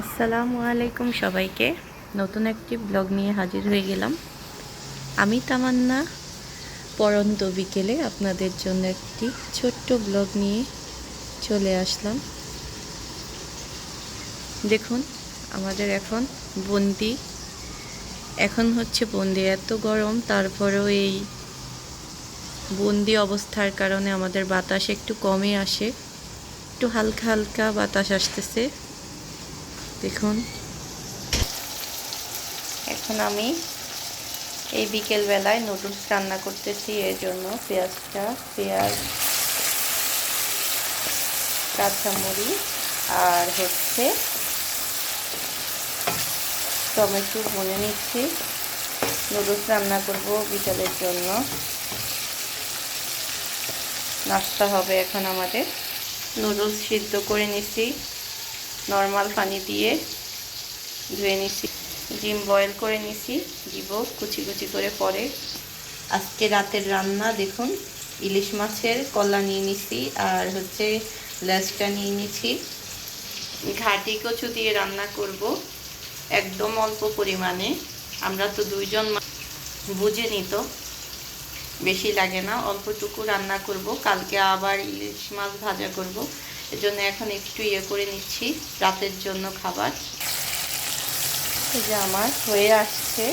আসসালামু আলাইকুম সবাইকে। নতুন একটি ব্লগ নিয়ে হাজির হয়ে গেলাম। আমি তামান্না। পরন্ত বিকেলে আপনাদের জন্য একটি ছোট্ট ব্লগ নিয়ে চলে আসলাম। দেখুন, আমাদের এখন বন্দি। এখন হচ্ছে বন্দি, এত গরম, তারপরেও এই বন্দি অবস্থার কারণে আমাদের বাতাস একটু কমে আসে। একটু হালকা হালকা বাতাস আসতেছে। দেখুন। এখন আমি এই বিকেল বেলায় নুডলস রান্না করতেছি, এর জন্য পেঁয়াজটা, পেঁয়াজ কাঁচামরিচ আর হচ্ছে টমেটো বনে নিচ্ছি। নুডলস রান্না করব বিকালের জন্য। নাস্তা হবে এখন আমাদের। নুডলস সিদ্ধ করে নিচ্ছি নর্মাল পানি দিয়ে ধুয়ে নিছি। ডিম বয়েল করে নিছি, দিব কুচি কুচি করে পরে। আজকে রাতের রান্না দেখুন, ইলিশ মাছের কলা নিয়ে নিছি আর হচ্ছে লেজটা নিয়ে নিছি। ঘাটি কচু দিয়ে রান্না করব একদম অল্প পরিমাণে। আমরা তো দুইজন বুঝে নিত বেশি লাগে না, অল্পটুকু রান্না করব। কালকে আবার ইলিশ মাছ ভাজা করব। এজন্য এখন একটু ইয়ে করে নিচ্ছি, রাতের জন্য খাবার। এই যে আমার হয়ে আসছে।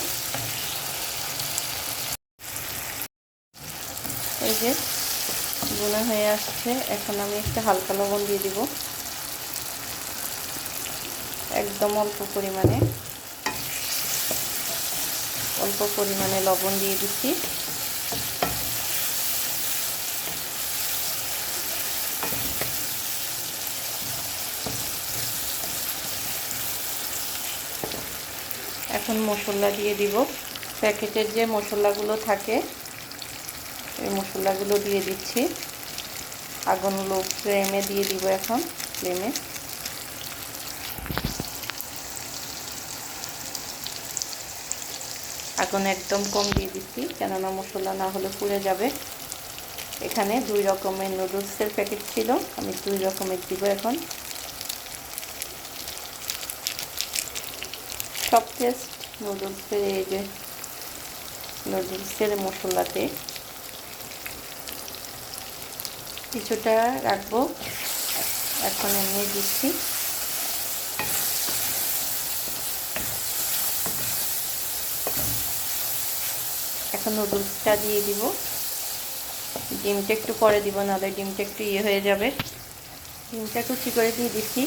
এই যে বোনা হয়ে আসছে। এখন আমি একটা হালকা লবণ দিয়ে দিব। একদম অল্প পরিমাণে। অল্প পরিমাণে লবণ দিয়ে দিচ্ছি। এখন মশলা দিয়ে দিব। প্যাকেটের যে মশলাগুলো থাকে, এই মশলাগুলো দিয়ে দিচ্ছি। আগুন লো ফ্লেমে দিয়ে দিব এখন, ফ্লেমে। আগুন একদম কম দিয়ে দিচ্ছি, কেননা মশলা না হলে পুড়ে যাবে। এখানে দুই রকমের নুডলসের প্যাকেট ছিল, আমি দুই রকমের দিব এখন। সব টেস্ট নুডলসের এই যে নুডলসের মশলাতে কিছুটা রাখব। এখন এমনি দিচ্ছি। এখন নুডলসটা দিয়ে দিব। ডিমটা একটু পরে দিব, নাহলে ডিমটা একটু ইয়ে হয়ে যাবে। ডিমটা কুচি করে দিয়ে দিচ্ছি।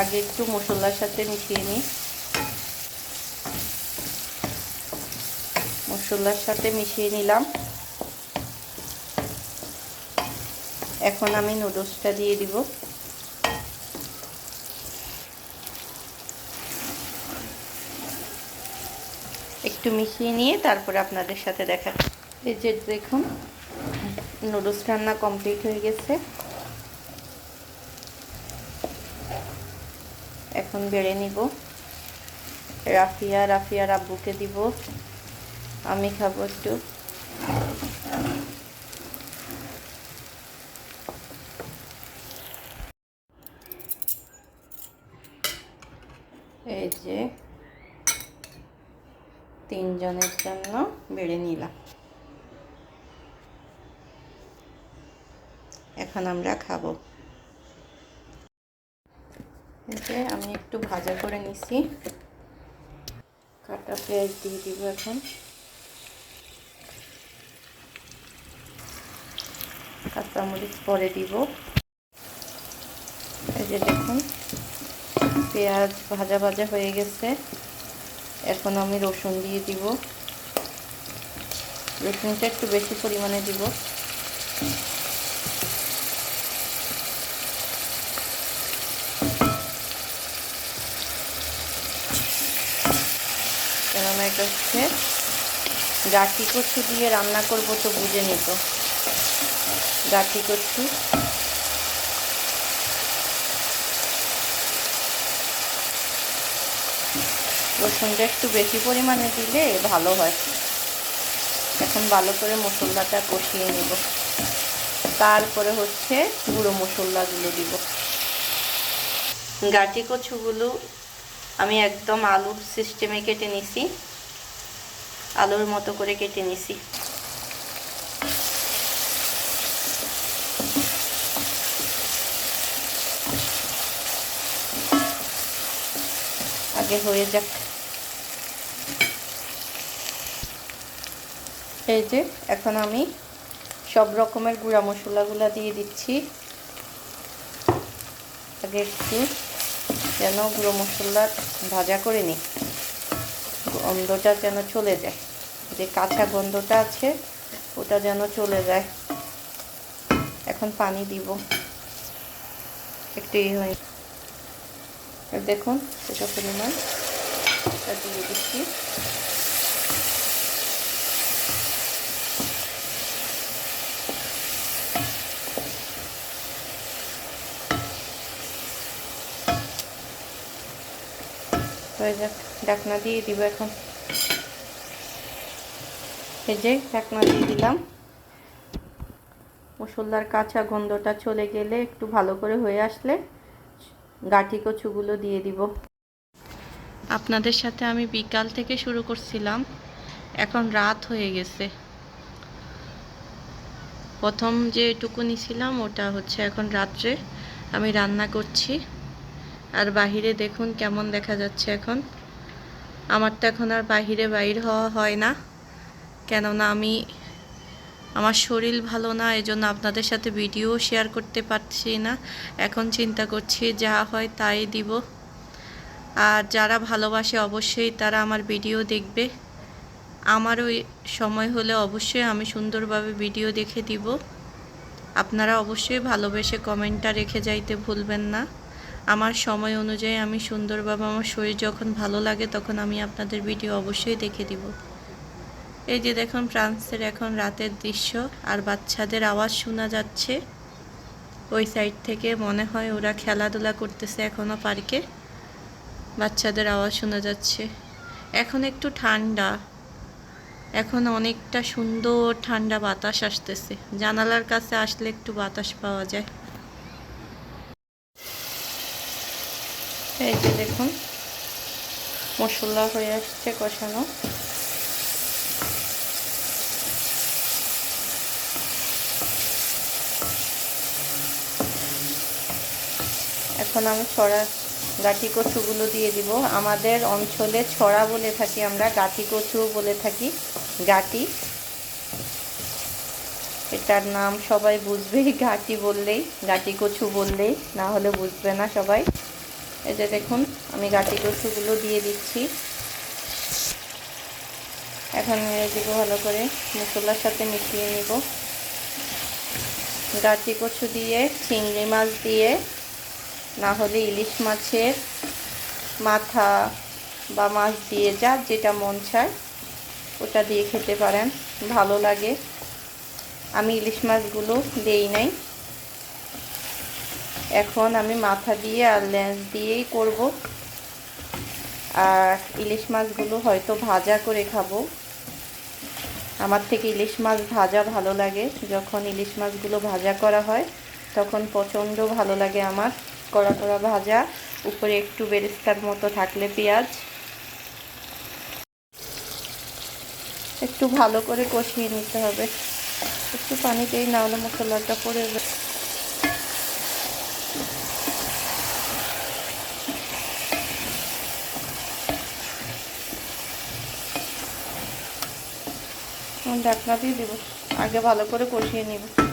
আগে একটু মশলার সাথে মিশিয়ে নিই। মশলার সাথে মিশিয়ে নিলাম। এখন আমি নুডলসটা দিয়ে দিব। একটু মিশিয়ে নিয়ে তারপরে আপনাদের সাথে দেখা। এই যে দেখুন, নুডলস রান্না কমপ্লিট হয়ে গেছে। এখন বেড়ে নিব। রাফিয়া রাফিয়া আব্বুকে দিব। আমি খাব একটু। এই যে তিনজনের জন্য বেড়ে নিলাম। এখন আমরা খাব। যে আমি একটু ভাজা করে নিছি। কাটা পেঁয়াজ দিয়ে দিব এখন। কাঁচামরিচ পরে দিব। এই যে দেখুন, পেঁয়াজ ভাজা ভাজা হয়ে গেছে। এখন আমি রসুন দিয়ে দিব। রসুনটা একটু বেশি পরিমাণে দিব। কেননা এটা হচ্ছে গাঠি কচু দিয়ে রান্না করব তো বুঝে নিত। গাঠি কচু রসুনটা একটু বেশি পরিমাণে দিলে ভালো হয়। এখন ভালো করে মশলাটা কষিয়ে নেব। তারপরে হচ্ছে গুঁড়ো মশলাগুলো দিব। গাটি কচুগুলো আমি একদম আলুর সিস্টেমে কেটে নিছি। আলুর মতো করে কেটে নিছি। আগে হয়ে যাক। এই যে, এখন আমি সব রকমের গুঁড়া মশলাগুলো দিয়ে দিচ্ছি। আগে একটু যেন গুঁড়ো মশলা ভাজা করে নিই। গন্ধটা যেন চলে যায়। যে কাঁচা গন্ধটা আছে, ওটা যেন চলে যায়। এখন পানি দিব। একটু ইয়ে হয় দেখুন সেটা পরিমাণ। দিয়ে দিচ্ছি। হয়ে যাক ঢাকনা দিয়ে দিব এখন। এই যে ঢাকনা দিয়ে দিলাম। মশলার কাঁচা গন্ধটা চলে গেলে একটু ভালো করে হয়ে আসলে গাঠি কচুগুলো দিয়ে দিব। আপনাদের সাথে আমি বিকাল থেকে শুরু করছিলাম। এখন রাত হয়ে গেছে। প্রথম যে এটুকু নিছিলাম ওটা হচ্ছে এখন রাত্রে আমি রান্না করছি। আর বাহিরে দেখুন কেমন দেখা যাচ্ছে এখন। আমার তো এখন আর বাহিরে বাইর হওয়া হয় না। কেননা আমি আমার শরীর ভালো না এই জন্য আপনাদের সাথে ভিডিও শেয়ার করতে পারছি না। এখন চিন্তা করছি যা হয় তাই দিব। আর যারা ভালোবাসে অবশ্যই তারা আমার ভিডিও দেখবে। আমারও সময় হলে অবশ্যই আমি সুন্দরভাবে ভিডিও দেখে দিব। আপনারা অবশ্যই ভালোবেসে কমেন্টটা রেখে যাইতে ভুলবেন না। আমার সময় অনুযায়ী আমি সুন্দরভাবে আমার শরীর যখন ভালো লাগে তখন আমি আপনাদের ভিডিও অবশ্যই দেখে দিব। এই যে দেখুন, ফ্রান্সের এখন রাতের দৃশ্য, আর বাচ্চাদের আওয়াজ শোনা যাচ্ছে। ওই সাইড থেকে মনে হয় ওরা খেলাধুলা করতেছে এখনও পার্কে। বাচ্চাদের আওয়াজ শোনা যাচ্ছে। এখন একটু ঠান্ডা। এখন অনেকটা সুন্দর ঠান্ডা বাতাস আসতেছে। জানালার কাছে আসলে একটু বাতাস পাওয়া যায়। এই যে দেখুন, মশলা হয়ে আসছে কষানো। এখন আমি ছড়া গাঠি কচুগুলো দিয়ে দিব। আমাদের অঞ্চলে ছড়া বলে থাকি আমরা গাঠি কচু বলে থাকি, গাটি। এটার নাম সবাই বুঝবেই গাটি বললেই, গাটি কচু বললেই, না হলে বুঝবে না সবাই। এই যে দেখুন, আমি গাটি কচুগুলো দিয়ে দিচ্ছি। এখন দিব ভালো করে মশলার সাথে মিশিয়ে নিব। গাটি কচু দিয়ে, চিংড়ি মাছ দিয়ে না হলে ইলিশ মাছের মাথা বা মাছ দিয়ে যা যেটা মন চায়, ওটা দিয়ে খেতে পারেন, ভালো লাগে। আমি ইলিশ মাছগুলো দেই নাই। এখন আমি মাথা দিয়ে আর লেন্স দিয়েই করব। আর ইলিশ মাছগুলো হয়তো ভাজা করে খাব। আমার থেকে ইলিশ মাছ ভাজা ভালো লাগে। যখন ইলিশ মাছগুলো ভাজা করা হয়, তখন প্রচণ্ড ভালো লাগে আমার। কড়া কড়া ভাজা, উপরে একটু বেরেস্তার মতো থাকলে পেঁয়াজ। একটু ভালো করে কষিয়ে নিতে হবে। একটু পানিতেই না হলে মশলাটা পড়ে ঢাকনা দিয়ে দিব। আগে ভালো করে কষিয়ে নিব।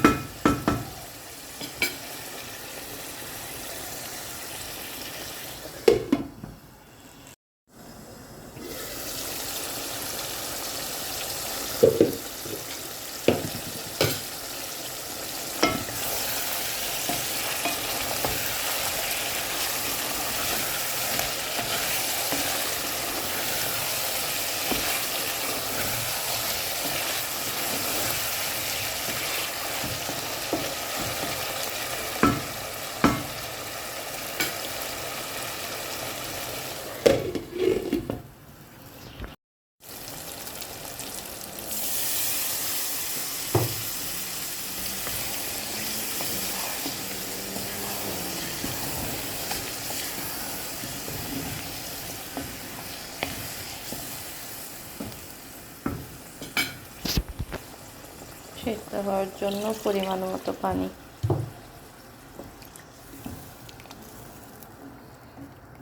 সেদ্ধ হওয়ার জন্য পরিমাণ মতো পানি।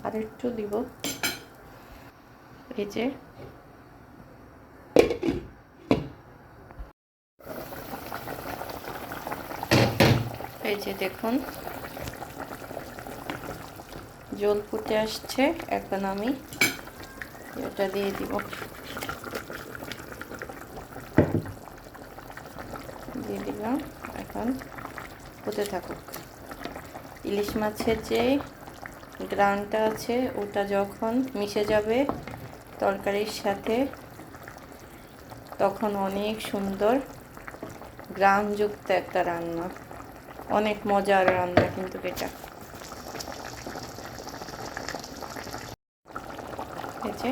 আর একটু দিব। এই যে। এই যে দেখুন। জল ফুটে আসছে। এখন আমি এটা দিয়ে দিব। দিলাম এখন হতে থাকুক। ইলিশ মাছের যে গ্রানটা আছে, ওটা যখন মিশে যাবে তরকারির সাথে, তখন অনেক সুন্দর গ্রানযুক্ত একটা রান্না। অনেক মজার রান্না কিন্তু এটা। যে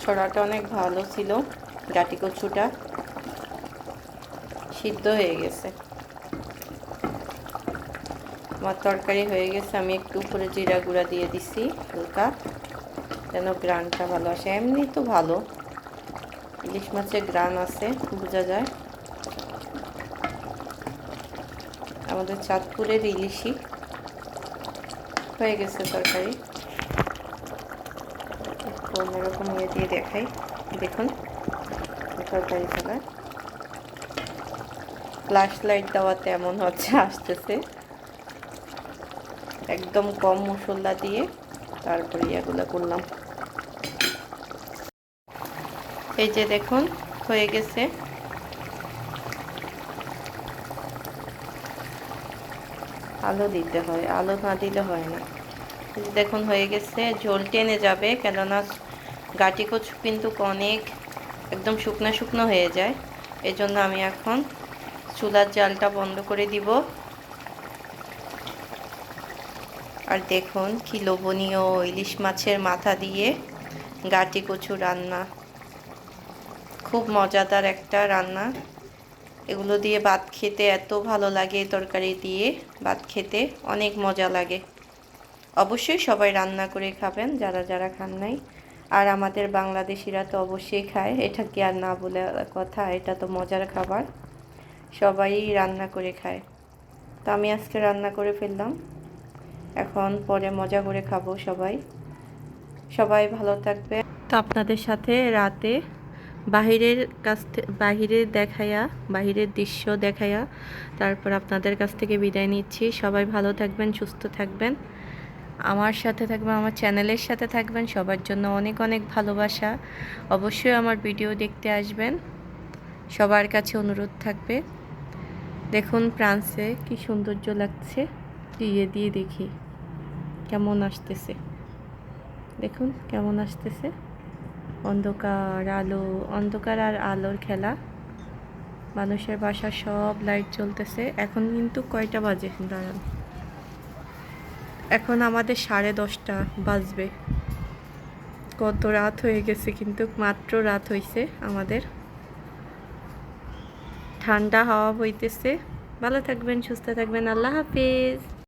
ছড়াটা অনেক ভালো ছিল, গাটি কচুটা। সিদ্ধ হয়ে গেছে। আমার তরকারি হয়ে গেছে, আমি একটু উপরে জিরা গুঁড়া দিয়ে দিছি হালকা, যেন গ্রানটা ভালো আসে। এমনি তো ভালো। ইলিশ মাছের গ্রান আছে, বোঝা যায়। আমাদের চাঁদপুরের ইলিশই হয়ে গেছে তরকারি। অন্যরকম ইয়ে দিয়ে দেখাই। দেখুন, তরকারি ফেলায় ফ্ল্যাশ লাইট দেওয়াতে এমন হচ্ছে, আসতেছে। একদম কম মশলা দিয়ে তারপরে এগুলো করলাম। এই যে দেখুন, হয়ে গেছে। আলো দিতে হয়, আলো না দিলে হয় না। দেখুন, হয়ে গেছে। ঝোল টেনে যাবে, কেননা গাটি কচু কিন্তু অনেক একদম শুকনো শুকনো হয়ে যায়। এই জন্য আমি এখন চুলার জালটা বন্ধ করে দিব। আর দেখুন কি লোভনীয় ইলিশ মাছের মাথা দিয়ে গাটি কচু রান্না। খুব মজাদার একটা রান্না। এগুলো দিয়ে ভাত খেতে এত ভালো লাগে তরকারি দিয়ে। ভাত খেতে অনেক মজা লাগে। অবশ্যই সবাই রান্না করে খাবেন, যারা যারা খান নাই। আর আমাদের বাংলাদেশিরা তো অবশ্যই খায়। এটা কি আর না বলে কথা, এটা তো মজার খাবার। সবাই রান্না করে খায়। তো আমি আজকে রান্না করে ফেললাম। এখন পরে মজা করে খাব সবাই। সবাই ভালো থাকবে। তো আপনাদের সাথে রাতে বাহিরের কাছ থেকে বাহিরে দেখায়া, বাহিরের দৃশ্য দেখায়া, তারপর আপনাদের কাছ থেকে বিদায় নিচ্ছি। সবাই ভালো থাকবেন, সুস্থ থাকবেন। আমার সাথে থাকবেন, আমার চ্যানেলের সাথে থাকবেন। সবার জন্য অনেক অনেক ভালোবাসা। অবশ্যই আমার ভিডিও দেখতে আসবেন। সবার কাছে অনুরোধ থাকবে। দেখুন ফ্রান্সে কি সৌন্দর্য লাগছে। দিয়ে দিয়ে দেখি। কেমন আসতেছে। দেখুন কেমন আসতেছে। অন্ধকার আলো, অন্ধকার আর আলোর খেলা। মানুষের বাসা সব লাইট চলতেছে এখন কিন্তু কয়টা বাজে? দাঁড়ান। এখন আমাদের সাড়ে দশটা বাজবে। কত রাত হয়ে গেছে, কিন্তু মাত্র রাত হয়েছে আমাদের। ঠান্ডা হাওয়া হইতেছে ভালো থাকবেন সুস্থ থাকবেন। আল্লাহ হাফিজ।